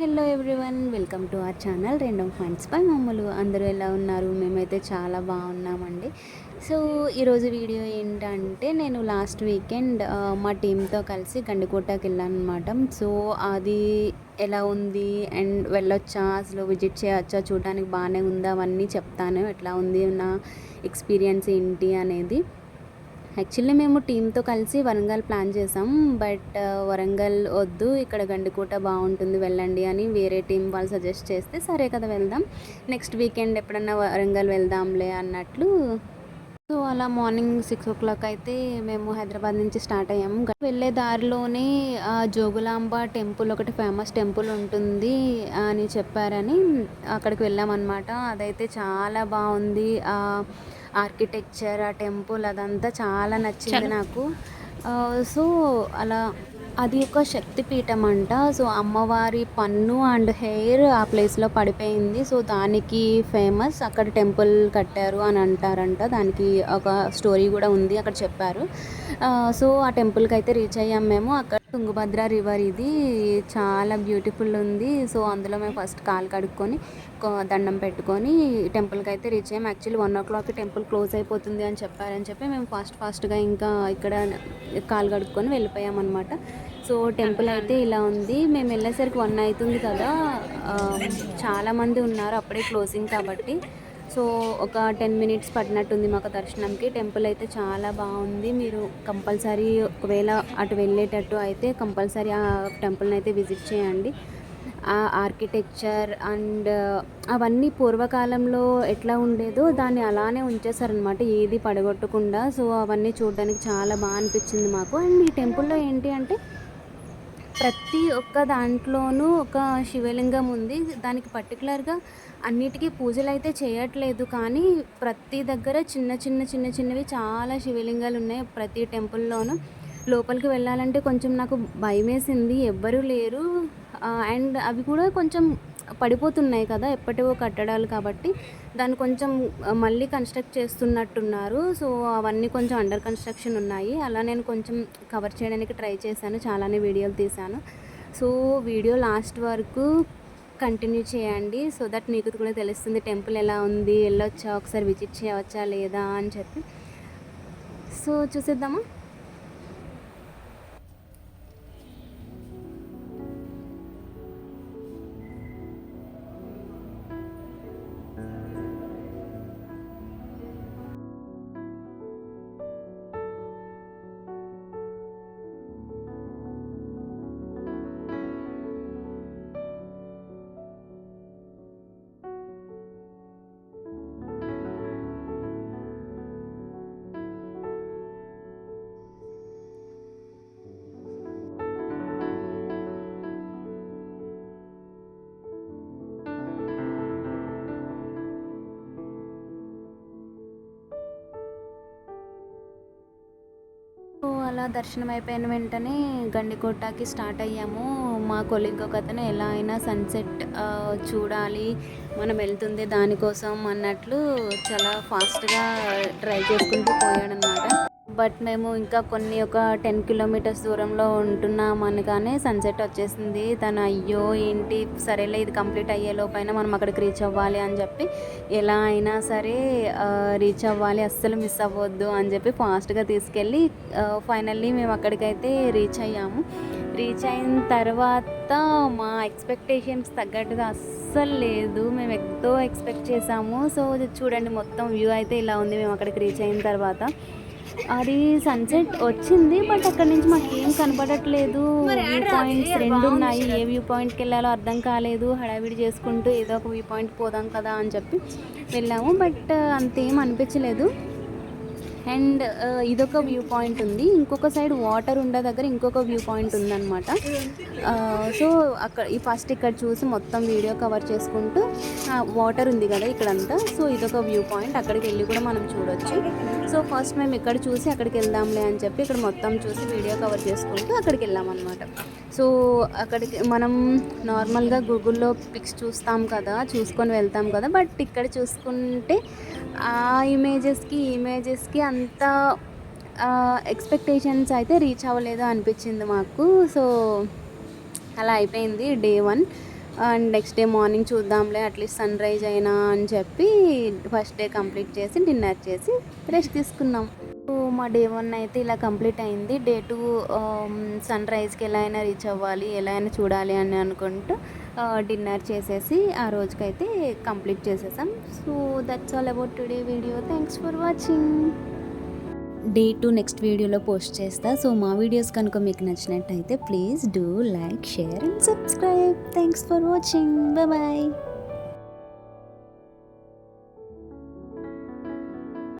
Hello everyone welcome to our channel రెండో friends పై మమ్మలు అందరూ ఎలా ఉన్నారు? మేమైతే చాలా బాగున్నామండి. సో ఈరోజు వీడియో ఏంటంటే నేను లాస్ట్ వీకెండ్ మా టీంతో కలిసి గండికోటకి వెళ్ళాను అనమాట సో అది ఎలా ఉంది? అండ్ వెళ్ళొచ్చా? అసలు విజిట్ చేయొచ్చా? చూడడానికి బాగానే ఉందా? అవన్నీ చెప్తాను. ఎట్లా ఉంది నా ఎక్స్పీరియన్స్ ఏంటి అనేది. యాక్చువల్లీ మేము టీంతో కలిసి వరంగల్ ప్లాన్ చేసాం. బట్ వరంగల్ వద్దు ఇక్కడ గండికోట బాగుంటుంది వెళ్ళండి అని వేరే టీం వాళ్ళు సజెస్ట్ చేస్తే సరే కదా వెళ్దాం. నెక్స్ట్ వీకెండ్ ఎప్పుడన్నా వరంగల్ వెళ్దాంలే అన్నట్లు. సో అలా మార్నింగ్ సిక్స్ ఓ క్లాక్ అయితే మేము హైదరాబాద్ నుంచి స్టార్ట్ అయ్యాము వెళ్ళే దారిలోనే జోగులాంబ టెంపుల్ ఒకటి ఫేమస్ టెంపుల్ ఉంటుంది అని చెప్పారని అక్కడికి వెళ్ళామన్నమాట. అదైతే చాలా బాగుంది. ఆర్కిటెక్చర్ ఆ టెంపుల్ అదంతా చాలా నచ్చింది నాకు. సో అలా అది ఒక శక్తిపీఠం అంట సో అమ్మవారి పన్ను అండ్ హెయిర్ ఆ ప్లేస్లో పడిపోయింది. సో దానికి ఫేమస్. అక్కడ టెంపుల్ కట్టారు అని అంటారంట. దానికి ఒక స్టోరీ కూడా ఉంది అక్కడ చెప్పారు. సో ఆ టెంపుల్కి అయితే రీచ్ అయ్యాం మేము. అక్కడ తుంగభద్ర రివర్ ఇది చాలా బ్యూటిఫుల్ ఉంది. సో అందులో మేము ఫస్ట్ కాలు కడుక్కొని దండం పెట్టుకొని టెంపుల్కి అయితే రీచ్ అయ్యాం. Actually one o'clock temple close అయిపోతుంది అని చెప్పారని చెప్పి మేము ఫాస్ట్ ఫాస్ట్గా ఇంకా ఇక్కడ కాలు కడుక్కొని వెళ్ళిపోయామన్నమాట సో టెంపుల్ అయితే ఇలా ఉంది. మేము వెళ్ళేసరికి వన్ అవుతుంది కదా. చాలామంది ఉన్నారు అప్పుడే క్లోజింగ్ కాబట్టి. సో ఒక టెన్ మినిట్స్ పట్టినట్టుంది మాకు దర్శనంకి. టెంపుల్ అయితే చాలా బాగుంది. మీరు కంపల్సరీ ఒకవేళ అటు వెళ్ళేటట్టు అయితే కంపల్సరీ ఆ టెంపుల్ని అయితే విజిట్ చేయండి. ఆ ఆర్కిటెక్చర్ అండ్ అవన్నీ పూర్వకాలంలో ఎట్లా ఉండేదో దాన్ని అలానే ఉంచేసారనమాట ఏది పడగొట్టకుండా. సో అవన్నీ చూడడానికి చాలా బాగా అనిపించింది మాకు. అండ్ ఈ టెంపుల్లో ఏంటి అంటే ప్రతి ఒక్క దాంట్లోనూ ఒక శివలింగం ఉంది. దానికి పర్టికులర్గా అన్నిటికీ పూజలు అయితే చేయట్లేదు. కానీ ప్రతి దగ్గర చిన్న చిన్న చిన్న చిన్నవి చాలా శివలింగాలు ఉన్నాయి ప్రతి టెంపుల్లోనూ లోపలికి వెళ్ళాలంటే కొంచెం నాకు భయం వేసింది ఎవ్వరూ లేరు. అండ్ అవి కూడా కొంచెం పడిపోతున్నాయి కదా ఎప్పటివో కట్టడాలు కాబట్టి దాన్ని కొంచెం మళ్ళీ కన్స్ట్రక్ట్ చేస్తున్నట్టున్నారు. సో అవన్నీ కొంచెం అండర్ కన్స్ట్రక్షన్ ఉన్నాయి. అలా నేను కొంచెం కవర్ చేయడానికి ట్రై చేశాను. చాలానే వీడియోలు తీశాను. సో వీడియో లాస్ట్ వరకు కంటిన్యూ చేయండి. సో దట్ మీకు కూడా తెలుస్తుంది టెంపుల్ ఎలా ఉంది వెళ్ళొచ్చా ఒకసారి విజిట్ చేయవచ్చా లేదా అని చెప్పి. సో చూసేద్దామా? అలా దర్శనం అయిపోయిన వెంటనే గండికోటకి స్టార్ట్ అయ్యాము. మా కొలిగ్ ఒక అతను ఎలా అయినా సన్సెట్ చూడాలి మనం వెళ్తుంది దానికోసం అన్నట్లు చాలా ఫాస్ట్గా ట్రై చేసుకుంటూ పోయాడనమాట. బట్ మేము ఇంకా కొన్ని ఒక టెన్ కిలోమీటర్స్ దూరంలో ఉంటున్నాం అనగానే సన్సెట్ వచ్చేసింది. తను అయ్యో ఏంటి? సరేలే ఇది కంప్లీట్ అయ్యేలోపైన మనం అక్కడికి రీచ్ అవ్వాలి అని చెప్పి ఎలా అయినా సరే రీచ్ అవ్వాలి అస్సలు మిస్ అవ్వద్దు అని చెప్పి ఫాస్ట్గా తీసుకెళ్ళి ఫైనల్లీ మేము అక్కడికైతే రీచ్ అయ్యాము. రీచ్ అయిన తర్వాత మా ఎక్స్పెక్టేషన్స్ తగ్గట్టుగా అస్సలు లేదు. మేము ఎంతో ఎక్స్పెక్ట్ చేసాము. సో చూడండి మొత్తం వ్యూ అయితే ఇలా ఉంది. మేము అక్కడికి రీచ్ అయిన తర్వాత అది సన్సెట్ వచ్చింది బట్ అక్కడ నుంచి మాకు ఏం కనపడట్లేదు వ్యూ పాయింట్స్ రెండు ఉన్నాయి. ఏ వ్యూ పాయింట్కి వెళ్ళాలో అర్థం కాలేదు. హడావిడి చేసుకుంటూ ఏదో ఒక వ్యూ పాయింట్ పోదాం కదా అని చెప్పి వెళ్ళాము బట్ అంతేం అనిపించలేదు. అండ్ ఇదొక వ్యూ పాయింట్ ఉంది. ఇంకొక సైడ్ వాటర్ ఉండే దగ్గర ఇంకొక వ్యూ పాయింట్ ఉందన్నమాట. సో అక్కడ ఈ ఫస్ట్ ఇక్కడ చూసి మొత్తం వీడియో కవర్ చేసుకుంటూ వాటర్ ఉంది కదా ఇక్కడంతా. సో ఇదొక వ్యూ పాయింట్. అక్కడికి వెళ్ళి కూడా మనం చూడొచ్చు. సో ఫస్ట్ మేము ఇక్కడ చూసి అక్కడికి వెళ్దాంలే అని చెప్పి ఇక్కడ మొత్తం చూసి వీడియో కవర్ చేసుకుంటూ అక్కడికి వెళ్ళామన్నమాట. సో అక్కడికి మనం నార్మల్గా గూగుల్లో పిక్స్ చూస్తాం కదా చూసుకొని వెళ్తాం కదా. బట్ ఇక్కడ చూసుకుంటే ఆ ఇమేజెస్కి ఇమేజెస్కి అంత ఎక్స్పెక్టేషన్స్ అయితే రీచ్ అవ్వలేదు అనిపించింది మాకు. సో అలా అయిపోయింది day one. And next day morning చూద్దాంలే అట్లీస్ట్ సన్ రైజ్ అయినా అని చెప్పి ఫస్ట్ డే కంప్లీట్ చేసి డిన్నర్ చేసి రెస్ట్ తీసుకున్నాం. సో మా డే వన్ అయితే ఇలా కంప్లీట్ అయింది. డే టూ సన్ రైజ్కి ఎలా అయినా రీచ్ అవ్వాలి ఎలా అయినా చూడాలి అని అనుకుంటూ డిన్నర్ చేసేసి ఆ రోజుకైతే కంప్లీట్ చేసేసాం. So that's all about today video thanks for watching day two next వీడియోలో పోస్ట్ చేస్తా. సో మా వీడియోస్ కనుక మీకు నచ్చినట్టయితే please do like share and subscribe thanks for watching bye